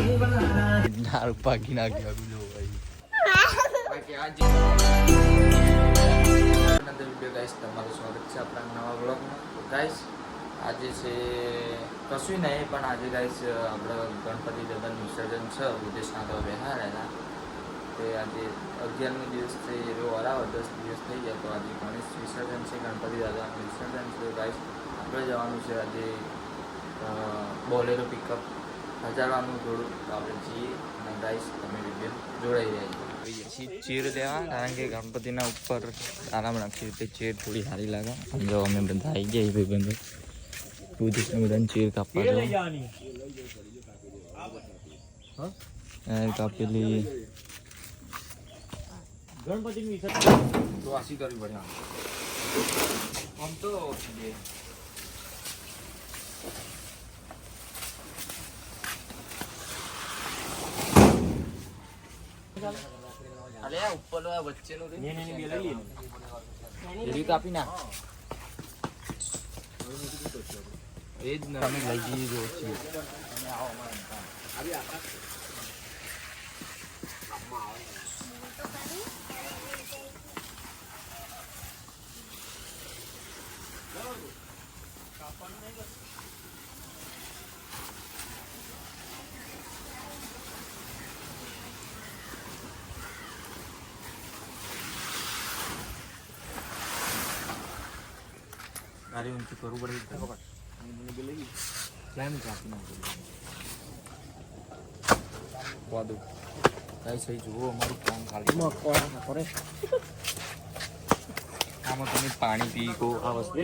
દારૂ પાકી નાખ્યો બીજો guys તમારું સ્વાગત છે આપણા નવા બ્લોગમાં ગાઈસ આજે છે કશું નહીં પણ આજે ગાઈસ આપણે ગણપતિ દાદાનું વિસર્જન છે વિદેશના તો બેહાર એના તે આજે અગિયારમો દિવસ છે એવો વરાવો દસ દિવસ થઈ ગયા તો આજે ગણેશ વિસર્જન છે ગણપતિ દાદાનું વિસર્જન છે ગાઈસ આપણે જવાનું છે આજે બોલેરો પિકઅપ હજારવાનું થોડું તો આપણે જઈએ અને ગાઈસ તમે વીડિયો જોડાઈ રહ્યા છીએ ચીર દેવા કારણ કે ગણપતિના ઉપર આરામ રાખીએ તે ચેર થોડી સારી લાગે. અને જો અમે બધા આવી ગયા ભાઈ બંધુ પૂજિશને બધાને ચેર કાપવા જવું. કાપેલી. ગણપતિ ની તો આસી કરવી પડે આમ તો ઉપર આ વચ્ચેનું રે. ને ને બે લઈ એરી કાપી ના. એ જ ને અમે લઈ જઈએ જો છીએ અરે ઊંચું કરવું પડે કેમ કાપી નાખ્યું વાદુ. કઈ સહી જુઓ અમારું કામ ખાલી. આમાં તમે પાણી પી કો આ વસ્તુ.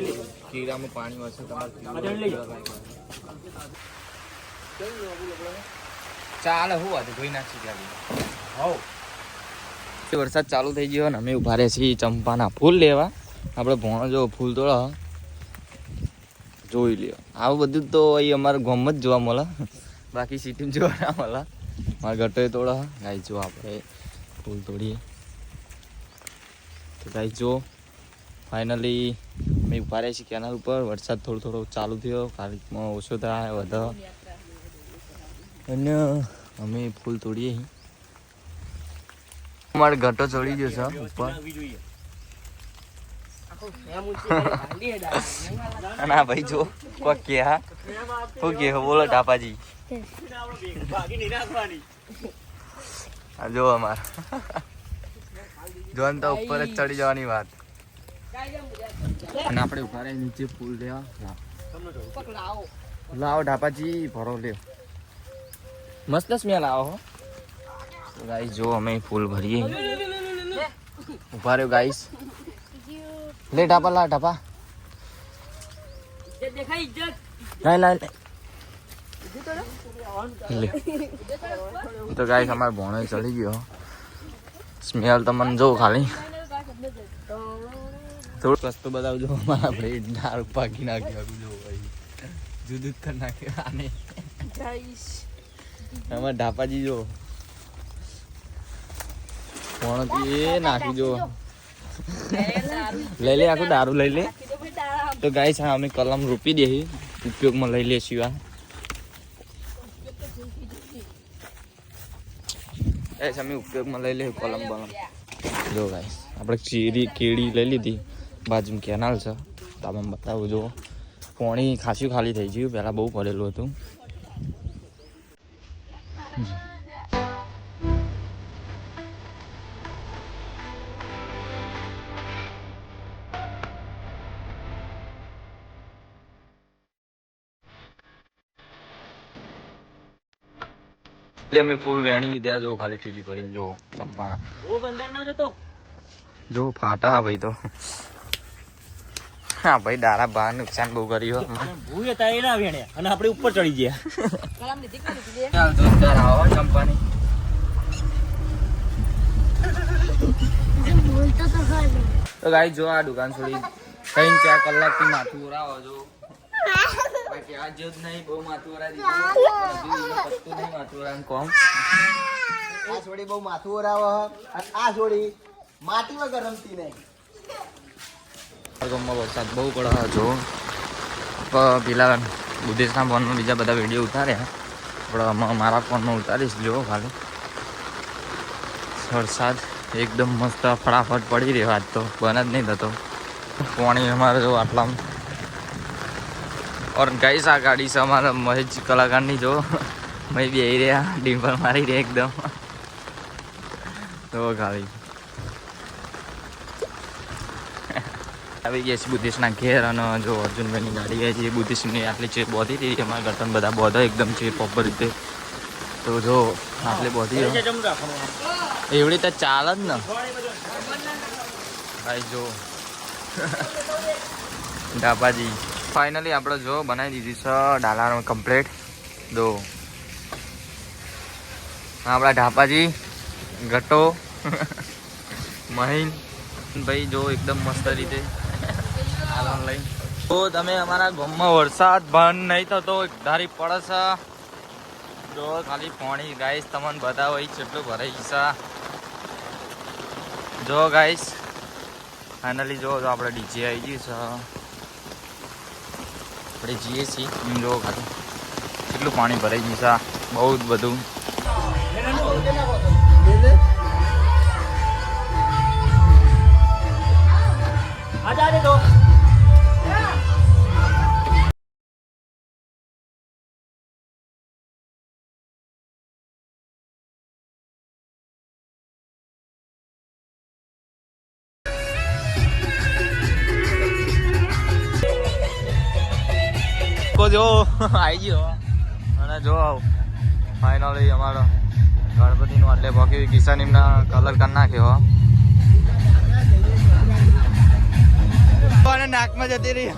કીડામાં પાણી વાસે તમારે ચાલે હું વાત ધોઈ નાખી ગાડી. હવ. વરસાદ ચાલુ થઈ ગયો ને અમે ઊભા રહ્યા છીએ ચંપાના ફૂલ લેવા. આપણે ભોણો જો ફૂલ તોડો જોઈ લ્યો. આવું બધું તો અહીં અમારા ગામમાં જ જોવા મળે. બાકી સિટીમાં જોવા ના મળે. મારા ગટોએ તોડા ગાય જો આપણે ફૂલ તોડીએ. તો ગાઈ જો ફાઇનલી અમે ઊભા છીએ કેનાલ ઉપર. વરસાદ થોડો થોડો ચાલુ થયો. કાલમાં ઓછો થાય, વધો. અને અમે ફૂલ તોડીએ અમારે ઘટો ચડી ગયો છે, ઉપર. અને ભાઈ જો કોક કે હા? શું કે બોલો આ જો અમાર. જોન તો ઉપર જ ચડી જવાની વાત. અને આપણે ઊભા રહી નીચે ફૂલ લેવા. લાવો. ઢાપાજી ભરો લ્યો. મસ્ત સ્મેલ આવો ગાઈસ જો અમે ફૂલ ભરીએ. ઊભા રહ્યો ગાઈસ લે ઢાપા લા ઢાપા. તો ગાય અમારે ભોણો ચડી ગયો. સ્મેલ તો મને જો ખાલી. થોડું સસ્તું બતાવજો. અમારા ભાઈ દારૂ પાકી નાખ્યો. બીજો ભાઈ. જુદું જ કરી નાખ્યો આને. અમાર ઢાપાજી જો ભોણો એ નાખી જો લઈ લે, આખું દારૂ લઈ લે. તો ગાઈસ હા, અમે કલમ રોપી દઈએ ઉપયોગમાં લઈ લે સિવા ગાઈસ અમે ઉપયોગમાં લઈ લે કલમ બલમ. જો ગાઈસ આપણે ચીરી, કેળી લઈ લીધી. બાજુમાં કેનાલ છે. તમે બતાવું, જો. પાણી ખાસું ખાલી થઈ ગયું. પહેલાં બહુ પડેલું હતું. એટલે અમે ફૂલ વેણી લીધા જો ખાલી ઠીલી કરીને જો ચંપાના ઓ બંદર ના જતો જો ફાટા ભાઈ તો. હા ભાઈ દારા બહાર નુકસાન બહુ કર્યું. ભૂય હતા એ વેણ્યા અને આપણે ઉપર ચડી ગયા. ચાલ જોરદાર આવો ચંપાની. તો ગાઈ જો આ દુકાન છોડી. ત્રણ ચાર કલાકથી માથું ઉરાવો જો. બાકી આ જ નહીં બહુ માથું ઓરા દીધું. હજુ એને પત્તું નહીં માથું કોમ આ છોડી બહુ માથું ઓરાવે અને આ છોડી માટી વગર રમતી નહીં. ગામમાં વરસાદ બહુ પડે છે જો. પેલા બુદ્ધેશના ફોનમાં બીજા બધા વીડિયો ઉતાર્યા. પણ મારા ફોનમાં ઉતારીશ જુઓ ખાલી. વરસાદ એકદમ મસ્ત ફટાફટ પડી રહ્યો. આજ તો બન જ નહીં થતો. પાણી અમારે જો આટલામાં ઓર ગાઈસ આ ગાડી છે અમારા મહેજ કલાકારની જો મેં બી રહ્યા ડિમ્પલ મારી રહ્યા એકદમ તો ગાડી આવી ગયા છે બુદ્ધિસ્ટના ઘેર અને જો અર્જુનભાઈની ગાડી આવી છે બુદ્ધિસ્ટની આટલી છે બોધી હતી અમારા ગટન બધા બોધા એકદમ છે પ્રોપર રીતે તો જો આટલી બોધી એવડી તો ચાલે જ ને ભાઈ જો ડાબાજી ફાઇનલી આપણે જો બનાવી દીધી છે ડાલાનો કમ્પ્લીટ દો આપણા ઢાપાજી, ગટો મહીન ભાઈ જો એકદમ મસ્ત રીતે લઈ. તો તમે અમારા ગામમાં વરસાદ બંધ નહીં થતો ધારી પડે છે. જો ખાલી પાણી ગાઈસ તમને બતાવો હોય કેટલું ભરાઈ છે. જો ગાઈસ ફાઇનલી જો આપણે ડીજે આવી ગયું છે. આપણે જઈએ છીએ જો કેટલું પાણી ભરાઈ ગયું છે બહુ જ બધું. જો આવી ગયો. અને જો ફાઇનલી અમારો ગણપતિનું એટલે બાકી કિસાનીમના કલર કરી નાખ્યો. નાકમાં જતી રહી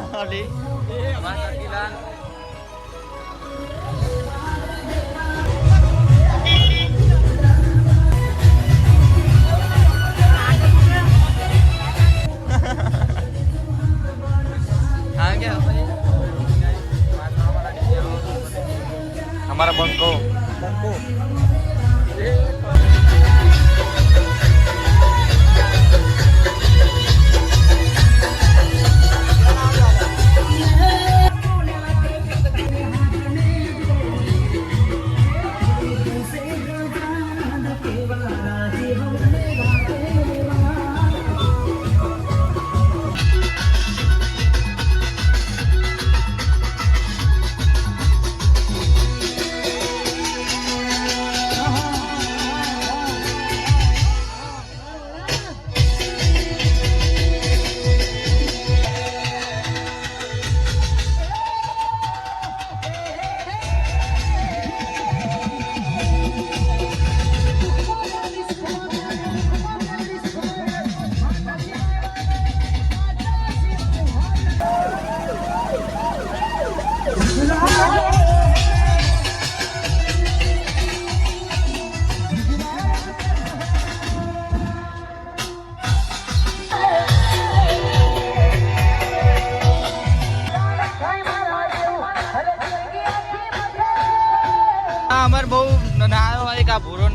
અમારા બંકો આ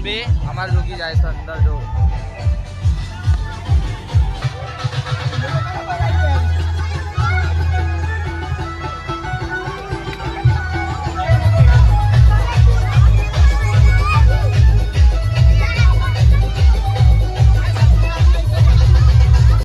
બે અમારે રૂકી જાય છે અંદર જો.